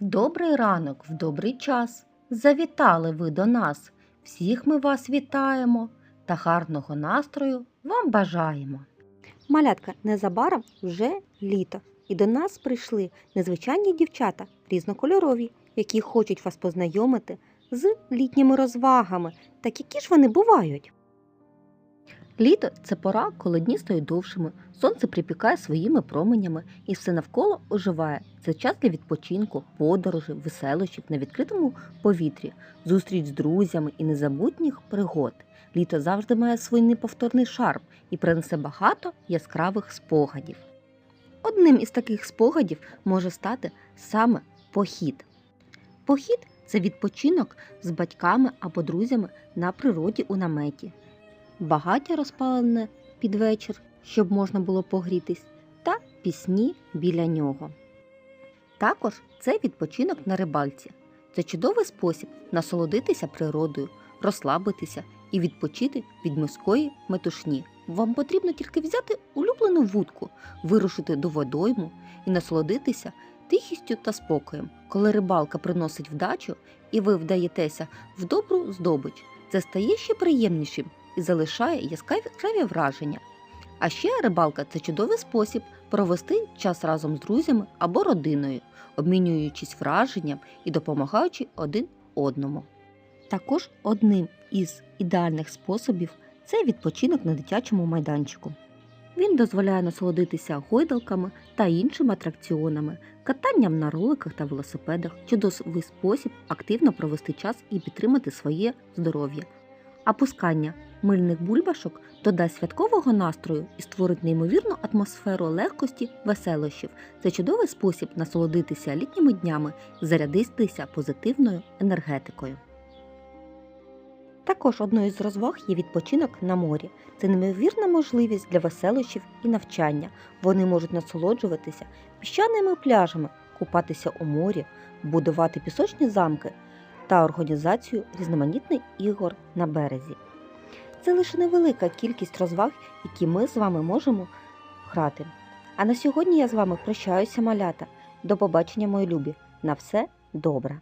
Добрий ранок, в добрий час. Завітали ви до нас. Всіх ми вас вітаємо та гарного настрою вам бажаємо. Малятка, незабаром вже літо, і до нас прийшли незвичайні дівчата, різнокольорові, які хочуть вас познайомити з літніми розвагами. Так які ж вони бувають? Літо це пора, коли дні стають довшими, сонце припікає своїми променями і все навколо оживає. Це час для відпочинку, подорожей, веселощів на відкритому повітрі, зустріч з друзями і незабутніх пригод. Літо завжди має свій неповторний шарм і принесе багато яскравих спогадів. Одним із таких спогадів може стати саме похід. Похід це відпочинок з батьками або друзями на природі у наметі багаття розпалене під вечір, щоб можна було погрітись, та пісні біля нього. Також це відпочинок на рибальці. Це чудовий спосіб насолодитися природою, розслабитися і відпочити від морської метушні. Вам потрібно тільки взяти улюблену вудку, вирушити до водойму і насолодитися тихістю та спокоєм. Коли рибалка приносить вдачу і ви вдаєтеся в добру здобич, це стає ще приємнішим і залишає яскраві враження. А ще рибалка це чудовий спосіб провести час разом з друзями або родиною, обмінюючись враженням і допомагаючи один одному. Також одним із ідеальних способів це відпочинок на дитячому майданчику. Він дозволяє насолодитися гойдалками та іншими атракціонами, катанням на роликах та велосипедах, чудовий спосіб активно провести час і підтримати своє здоров'я. А пускання мильних бульбашок додасть святкового настрою і створить неймовірну атмосферу легкості, веселощів. Це чудовий спосіб насолодитися літніми днями і зарядитися позитивною енергетикою. Також одною з розваг є відпочинок на морі. Це неймовірна можливість для веселощів і навчання. Вони можуть насолоджуватися піщаними пляжами, купатися у морі, будувати пісочні замки та організацію різноманітних ігор на березі. Це лише невелика кількість розваг, які ми з вами можемо грати. А на сьогодні я з вами прощаюся, малята. До побачення, мої любі. На все добре!